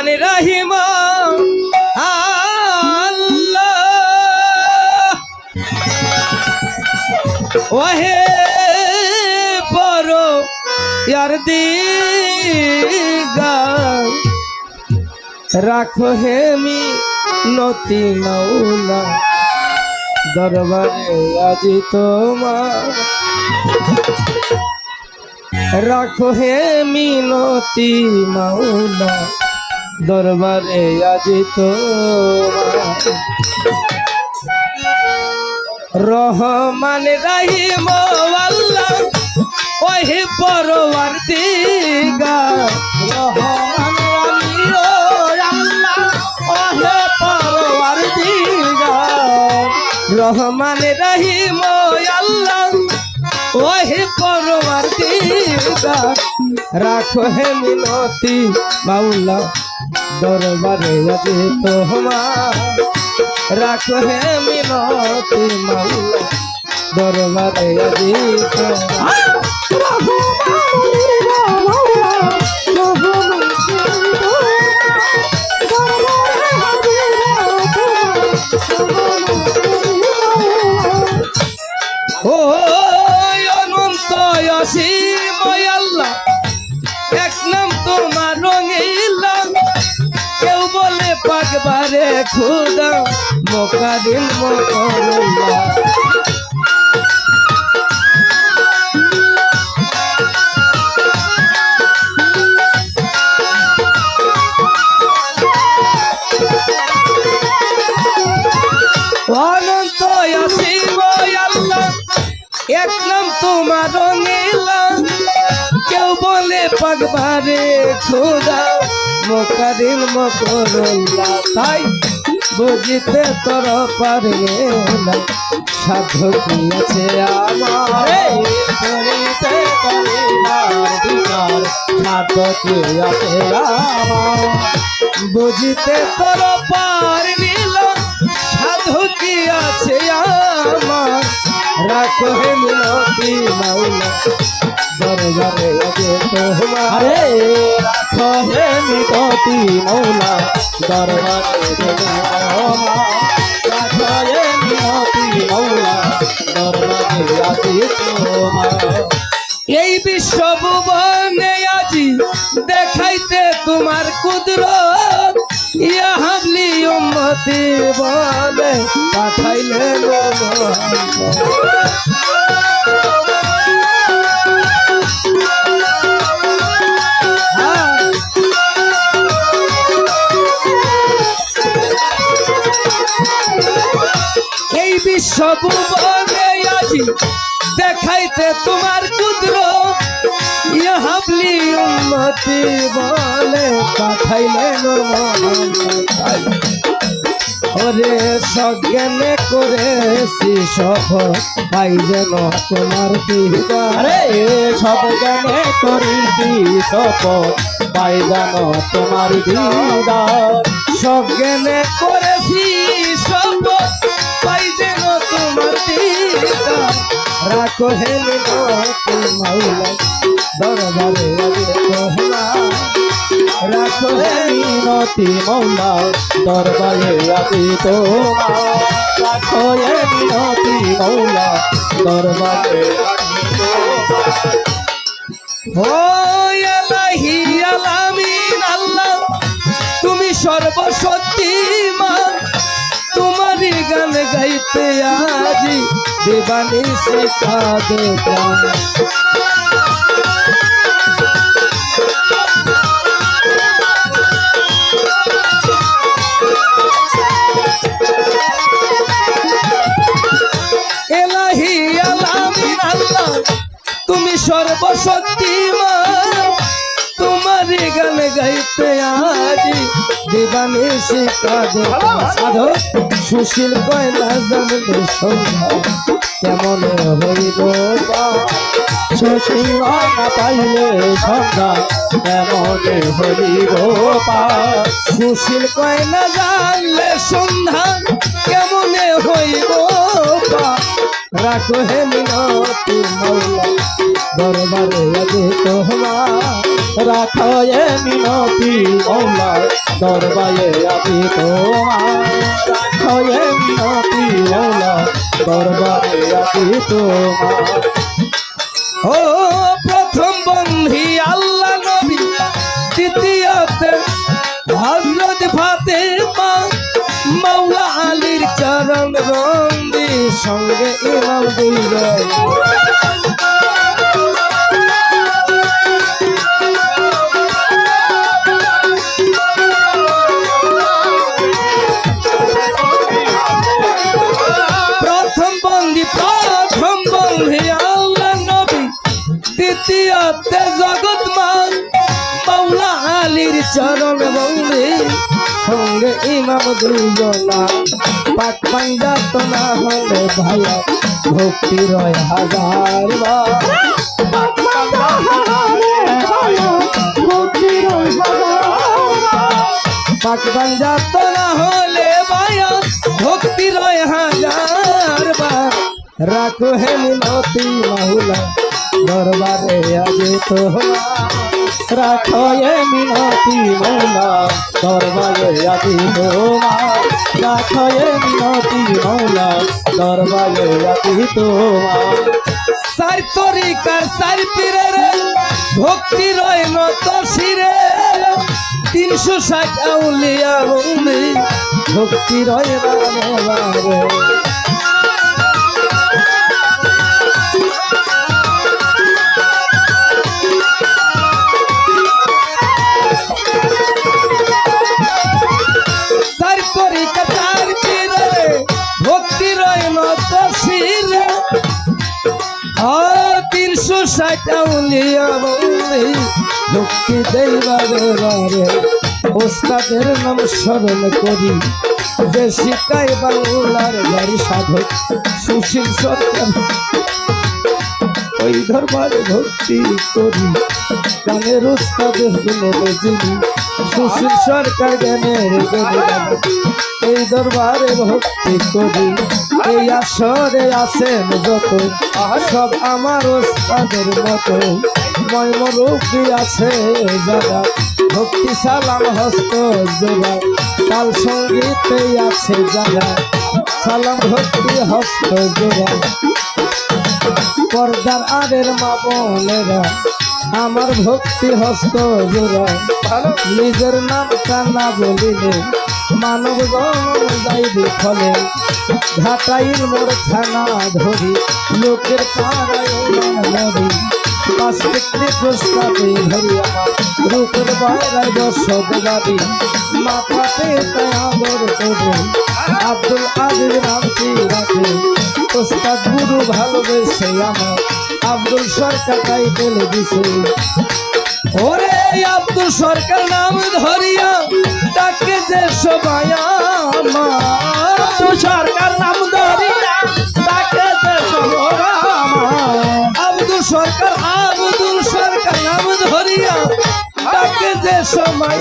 রহমান রাহিম। ওহে বড় ইয়ার দিগা রাখো হেমি নতি নৌলা দরবারে আজি তোমার। রাখো হে মিনতি মাওলা। দরবারে আজি রহমান রাহিম আল্লাহ, ওহে রহমান রাহিম আল্লাহ, ওহে রহমান রাহিম আল্লাহ, ওহে পরওয়ার রাখো হে মিনতি মাওলা। দরবারে আজি তোমার। রাখো হে মিনতি মাওলা। দরবারে আজি তোমার। খুদা মোকাদিন মোকরুল্লাহ। অনন্ত অসীম আল্লাহ এক নাম তোমার রঙিলা কেউ বলে পাগবারে খোদা মকারিম মকরুল্লাহ তাই বুঝিতে তোর পারবে না। সাধ্য কি আছে আমার করিতে করিবার সাধ্য আছে আমার। বুঝিতে তোর পার নিল সাধু কি আছে আমার। রাখো হে মিনতি মাওলা তোমার রাখো হে মিততি মৌলা, দরবারে রাখো হে আসি এই বিশ্ব আজি দেখাইতে তোমার কুদরত, ইয়া হাবলি উম্মতি বলে পাঠাইলে বিশ্ব ভুবনে আজি দেখাইতে তোমার কুদ্র হাবলি উন্নতি বলে পাঠাইলে ওরে সজ্ঞানে করেছি সফল পাই যেন তোমার দিদা আরে সব জ্ঞানে করিছি সপন পাই জানো তোমার দিদার সজ্ঞানে করেছি সফল যেন তোমার দিদা রাখো হে মিনতি মাওলা দরবারে আগে রাখো হে মিনতি মৌলা দরবারে আছি তোমার রাখো এ মিনতি মৌলা দরবারে ও এলাহি আলামিন আল্লাহ তুমি সর্বশক্তিমান শেখা দে প্রাণ এলাহি আলামিন সর্বশক্তিমান। তোমার গান গাইতে আজি দেবানি শিকা সাধু, সুশীল কয়লা জানলে সন্ধ্যা, কেমন হইব সুশীলা না পাইলে সন্ধ্যা এমন হরিব পা? সুশীল কয়লা জানলে সন্ধান কেমনে হইব রাখো হে মিনতি মৌলা দরবারে আগে তোমার রাখো মিনতি মৌলা দরবারে আবি তোমার রাখো মিনতি মৌলা দরবারে আবি তোমার। ও প্রথম বন্ধি আল্লাহ নবী, দ্বিতীয়তে হজরত ফাতেমা, মাওলা আলীর চরণ বন্দি সঙ্গে ইমাম দুইজন চরণ বন্দি সঙ্গে ইমাম দুইজনা। পাক পাঞ্জাত না হলে ভাইয়া ভক্তি রয় হাজার পাক পাঞ্জাত না হলে ভাইয়া ভক্তি রয় হাজার রাখো হে মিনতি মাহুলা দরবারে আগে তোমার রাখো মিনতি মৌলা, দরবারে আবি তোমার। রাখো মিনতি মৌলা, দরবারে আবি তোমার। সার তরিকার সার পীরের ভক্তি রয় নত শিরে। তিনশো ষাট আউলিয়া বন্দি ভক্তি রয় আউলিয়া বন্দি ভক্তি দেই বারে বারে ওস্তাদের নাম স্মরণ করি। যে শিকায় বাংলার গাড়ি সাধক, সুশীল সরকার। ওই দরবারে ভক্তি করি। গানের ওস্তাদের গুণে যিনি, সুশীল সরকার জ্ঞানী এই দরবারে ভক্তি করি, এই আসরে আছেন যত, সব আমার ওস্তাদের মতো। ময়মরূপী আছে যারা, ভক্তি সালাম হস্ত জোড়া। কাল সঙ্গীতে আছে যারা, সালাম ভক্তি হস্ত জোড়া। পর্দার আরের মা বোনেরা আমার ভক্তি হস্ত জোড়া। নিজের নামটা না বলিলে মানব যাইবে ফলে ঘাটাইল মোর থানা ধরি লোকের পাড়ায় নদী পাঁচটি প্রস্তাবে ধরি আমার রূপের বাইরায় দর্শক গাবি মাথাতে তাই আদর করে আব্দুল আজিজ নামটি রাখে। ওস্তাদ গুরু ভালোবেসে আমার আব্দুল সরকার তাই বলে দিছে। ওরে আব্দুল সরকার নাম ধরিয়া তাকে যে সবাই আমার। সরকার নাম ধরিয়া তাকে যে আব্দুল সরকার আব্দুল সরকার নাম ধরিয়া তাকে যে সময়